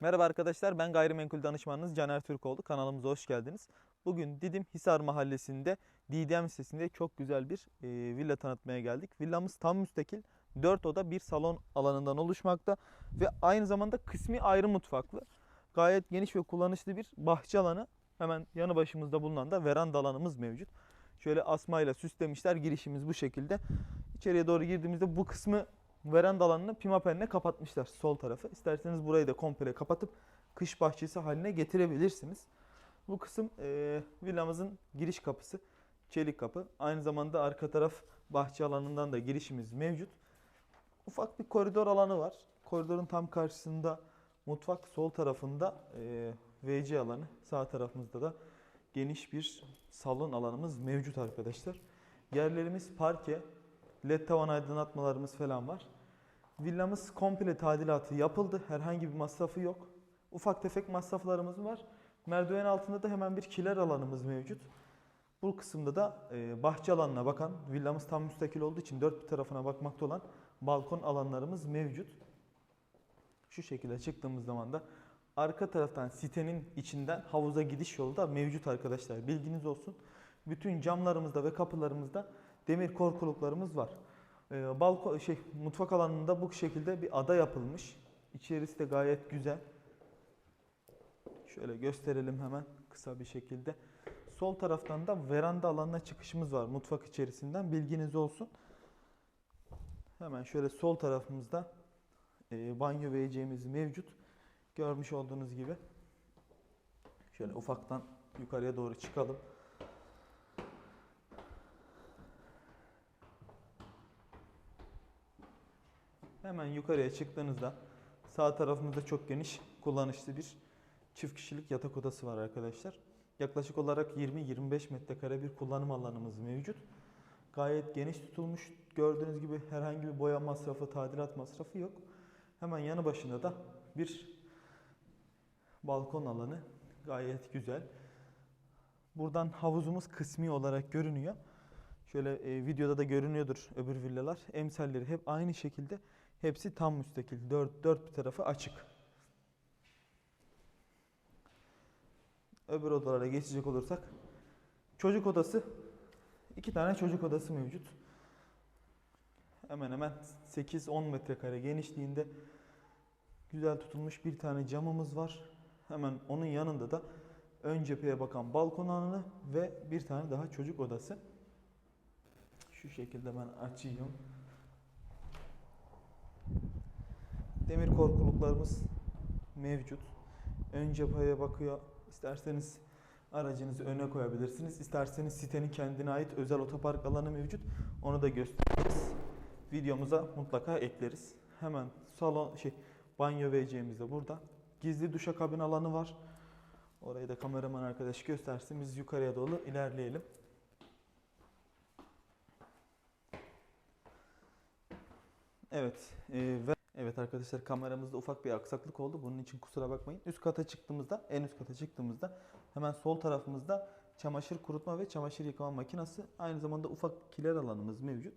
Merhaba arkadaşlar ben gayrimenkul danışmanınız Caner Türkoğlu kanalımıza hoş geldiniz. Bugün Didim Hisar Mahallesi'nde DDM sitesinde çok güzel bir e, villa tanıtmaya geldik. Villamız tam müstakil 4 oda bir salon alanından oluşmakta ve aynı zamanda kısmi ayrı mutfaklı. Gayet geniş ve kullanışlı bir bahçe alanı hemen yanı başımızda bulunan da veranda alanımız mevcut. Şöyle asmayla süslemişler girişimiz bu şekilde. İçeriye doğru girdiğimizde bu kısmı veranda alanını pimapenle kapatmışlar sol tarafı. İsterseniz burayı da komple kapatıp kış bahçesi haline getirebilirsiniz. Bu kısım e, villamızın giriş kapısı. Çelik kapı. Aynı zamanda arka taraf bahçe alanından da girişimiz mevcut. Ufak bir koridor alanı var. Koridorun tam karşısında mutfak, sol tarafında e, WC alanı, sağ tarafımızda da geniş bir salon alanımız mevcut arkadaşlar. Yerlerimiz parke, led tavan aydınlatmalarımız falan var. Villamız komple tadilatı yapıldı. Herhangi bir masrafı yok. Ufak tefek masraflarımız var. Merdiven altında da hemen bir kiler alanımız mevcut. Bu kısımda da e, bahçe alanına bakan, villamız tam müstakil olduğu için dört bir tarafına bakmakta olan balkon alanlarımız mevcut. Şu şekilde çıktığımız zaman da arka taraftan sitenin içinden havuza gidiş yolu da mevcut arkadaşlar. Bilginiz olsun. Bütün camlarımızda ve kapılarımızda demir korkuluklarımız var. Ee, balkon şey mutfak alanında bu şekilde bir ada yapılmış. İçerisi de gayet güzel. Şöyle gösterelim hemen kısa bir şekilde. Sol taraftan da veranda alanına çıkışımız var mutfak içerisinden. Bilginiz olsun. Hemen şöyle sol tarafımızda e, banyo WC'miz mevcut. Görmüş olduğunuz gibi. Şöyle ufaktan yukarıya doğru çıkalım. Hemen yukarıya çıktığınızda sağ tarafımızda çok geniş kullanışlı bir çift kişilik yatak odası var arkadaşlar. Yaklaşık olarak 20-25 metrekare bir kullanım alanımız mevcut. Gayet geniş tutulmuş. Gördüğünüz gibi herhangi bir boya masrafı, tadilat masrafı yok. Hemen yanı başında da bir balkon alanı. Gayet güzel. Buradan havuzumuz kısmi olarak görünüyor. Şöyle e, videoda da görünüyordur öbür villalar. Emsalleri hep aynı şekilde. Hepsi tam müstakil. Dört, dört bir tarafı açık. Öbür odalara geçecek olursak. Çocuk odası. iki tane çocuk odası mevcut. Hemen hemen 8-10 metrekare genişliğinde güzel tutulmuş bir tane camımız var. Hemen onun yanında da ön cepheye bakan balkon alanı ve bir tane daha çocuk odası. Şu şekilde ben açayım. Demir korkuluklarımız mevcut. Ön cepheye bakıyor. İsterseniz aracınızı öne koyabilirsiniz. İsterseniz sitenin kendine ait özel otopark alanı mevcut. Onu da göstereceğiz. Videomuza mutlaka ekleriz. Hemen salon şey banyo WC'miz de burada. Gizli duşakabin alanı var. Orayı da kameraman arkadaş göstersin. Biz yukarıya doğru ilerleyelim. Evet. e, ve evet arkadaşlar kameramızda ufak bir aksaklık oldu. Bunun için kusura bakmayın. Üst kata çıktığımızda, en üst kata çıktığımızda hemen sol tarafımızda çamaşır kurutma ve çamaşır yıkama makinesi. Aynı zamanda ufak kiler alanımız mevcut.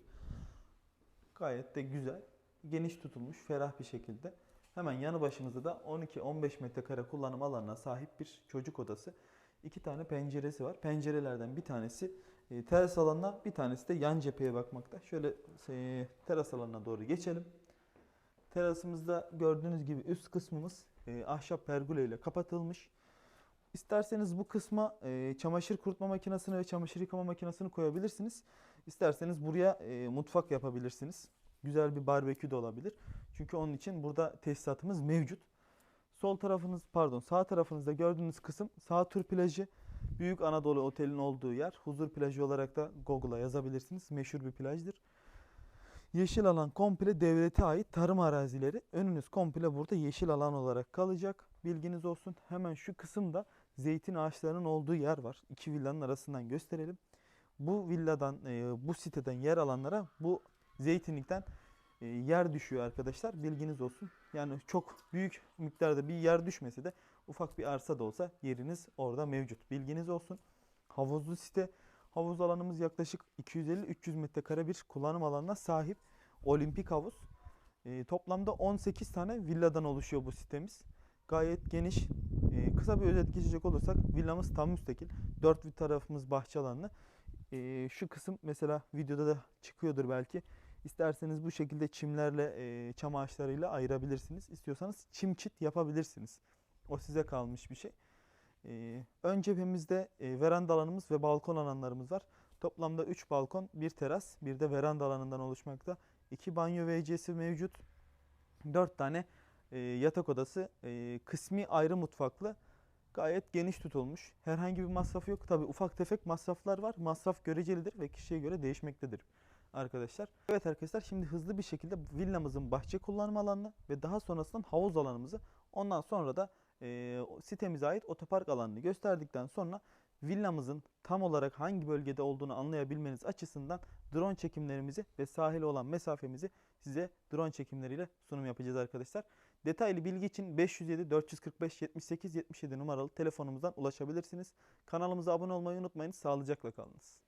Gayet de güzel. Geniş tutulmuş, ferah bir şekilde. Hemen yanı başımızda da 12-15 metrekare kullanım alanına sahip bir çocuk odası. İki tane penceresi var. Pencerelerden bir tanesi e, teras alanına, bir tanesi de yan cepheye bakmakta. Şöyle e, teras alanına doğru geçelim. Terasımızda gördüğünüz gibi üst kısmımız e, ahşap pergole ile kapatılmış. İsterseniz bu kısma e, çamaşır kurutma makinesini ve çamaşır yıkama makinesini koyabilirsiniz. İsterseniz buraya e, mutfak yapabilirsiniz. Güzel bir barbekü de olabilir. Çünkü onun için burada tesisatımız mevcut. Sol tarafınız pardon sağ tarafınızda gördüğünüz kısım sağ tur plajı. Büyük Anadolu Otel'in olduğu yer. Huzur plajı olarak da Google'a yazabilirsiniz. Meşhur bir plajdır. Yeşil alan komple devlete ait tarım arazileri. Önünüz komple burada yeşil alan olarak kalacak. Bilginiz olsun. Hemen şu kısımda zeytin ağaçlarının olduğu yer var. İki villanın arasından gösterelim. Bu villadan, e, bu siteden yer alanlara bu zeytinlikten e, yer düşüyor arkadaşlar. Bilginiz olsun. Yani çok büyük miktarda bir yer düşmese de ufak bir arsa da olsa yeriniz orada mevcut. Bilginiz olsun. Havuzlu site. Havuz alanımız yaklaşık 250-300 metrekare bir kullanım alanına sahip. Olimpik havuz. E, toplamda 18 tane villadan oluşuyor bu sitemiz. gayet geniş. Ee, kısa bir özet geçecek olursak villamız tam müstakil. Dört bir tarafımız bahçe alanlı. Ee, şu kısım mesela videoda da çıkıyordur belki. İsterseniz bu şekilde çimlerle, e, çam ağaçlarıyla ayırabilirsiniz. İstiyorsanız çim çit yapabilirsiniz. O size kalmış bir şey. Ee, ön cephemizde e, veranda alanımız ve balkon alanlarımız var. Toplamda 3 balkon, 1 teras, bir de veranda alanından oluşmakta. 2 banyo WC'si mevcut. 4 tane e, yatak odası, e, kısmi ayrı mutfaklı. Gayet geniş tutulmuş. Herhangi bir masrafı yok. Tabi ufak tefek masraflar var. Masraf görecelidir ve kişiye göre değişmektedir arkadaşlar. Evet arkadaşlar şimdi hızlı bir şekilde villamızın bahçe kullanma alanını ve daha sonrasında havuz alanımızı ondan sonra da e, sitemize ait otopark alanını gösterdikten sonra villamızın tam olarak hangi bölgede olduğunu anlayabilmeniz açısından drone çekimlerimizi ve sahile olan mesafemizi size drone çekimleriyle sunum yapacağız arkadaşlar. Detaylı bilgi için 507 445 78 77 numaralı telefonumuzdan ulaşabilirsiniz. Kanalımıza abone olmayı unutmayın. Sağlıcakla kalınız.